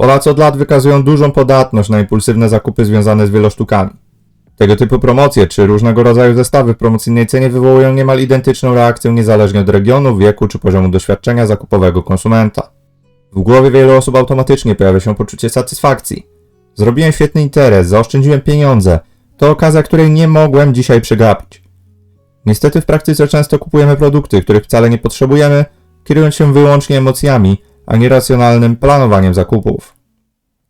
Polacy od lat wykazują dużą podatność na impulsywne zakupy związane z wielosztukami. Tego typu promocje czy różnego rodzaju zestawy w promocyjnej cenie wywołują niemal identyczną reakcję niezależnie od regionu, wieku czy poziomu doświadczenia zakupowego konsumenta. W głowie wielu osób automatycznie pojawia się poczucie satysfakcji. Zrobiłem świetny interes, zaoszczędziłem pieniądze. To okazja, której nie mogłem dzisiaj przegapić. Niestety w praktyce często kupujemy produkty, których wcale nie potrzebujemy, kierując się wyłącznie emocjami, a nie racjonalnym planowaniem zakupów.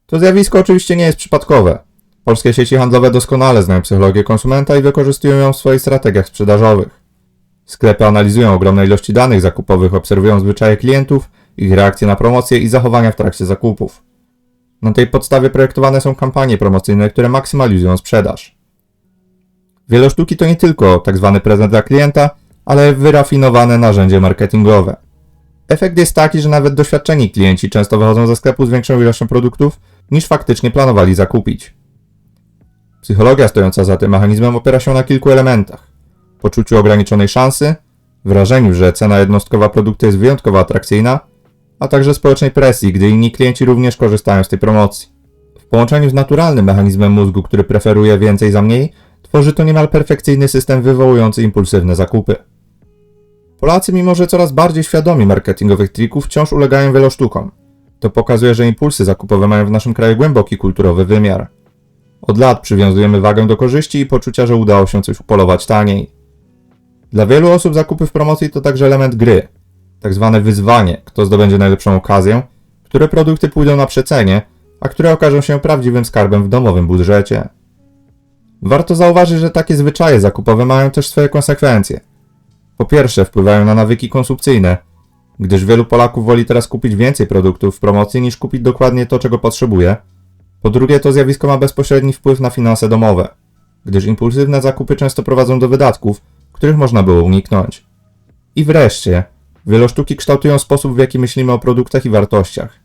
To zjawisko oczywiście nie jest przypadkowe. Polskie sieci handlowe doskonale znają psychologię konsumenta i wykorzystują ją w swoich strategiach sprzedażowych. Sklepy analizują ogromne ilości danych zakupowych, obserwują zwyczaje klientów, ich reakcje na promocje i zachowania w trakcie zakupów. Na tej podstawie projektowane są kampanie promocyjne, które maksymalizują sprzedaż. Wielosztuki to nie tylko tak zwany prezent dla klienta, ale wyrafinowane narzędzie marketingowe. Efekt jest taki, że nawet doświadczeni klienci często wychodzą ze sklepu z większą ilością produktów, niż faktycznie planowali zakupić. Psychologia stojąca za tym mechanizmem opiera się na kilku elementach: poczuciu ograniczonej szansy, wrażeniu, że cena jednostkowa produktu jest wyjątkowo atrakcyjna, a także społecznej presji, gdy inni klienci również korzystają z tej promocji. W połączeniu z naturalnym mechanizmem mózgu, który preferuje więcej za mniej, tworzy to niemal perfekcyjny system wywołujący impulsywne zakupy. Polacy, mimo że coraz bardziej świadomi marketingowych trików, wciąż ulegają wielosztukom. To pokazuje, że impulsy zakupowe mają w naszym kraju głęboki kulturowy wymiar. Od lat przywiązujemy wagę do korzyści i poczucia, że udało się coś upolować taniej. Dla wielu osób zakupy w promocji to także element gry. Tak zwane wyzwanie, kto zdobędzie najlepszą okazję, które produkty pójdą na przecenie, a które okażą się prawdziwym skarbem w domowym budżecie. Warto zauważyć, że takie zwyczaje zakupowe mają też swoje konsekwencje. Po pierwsze, wpływają na nawyki konsumpcyjne, gdyż wielu Polaków woli teraz kupić więcej produktów w promocji niż kupić dokładnie to, czego potrzebuje. Po drugie, to zjawisko ma bezpośredni wpływ na finanse domowe, gdyż impulsywne zakupy często prowadzą do wydatków, których można było uniknąć. I wreszcie, wielosztuki kształtują sposób, w jaki myślimy o produktach i wartościach.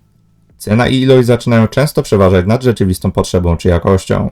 Cena i ilość zaczynają często przeważać nad rzeczywistą potrzebą czy jakością.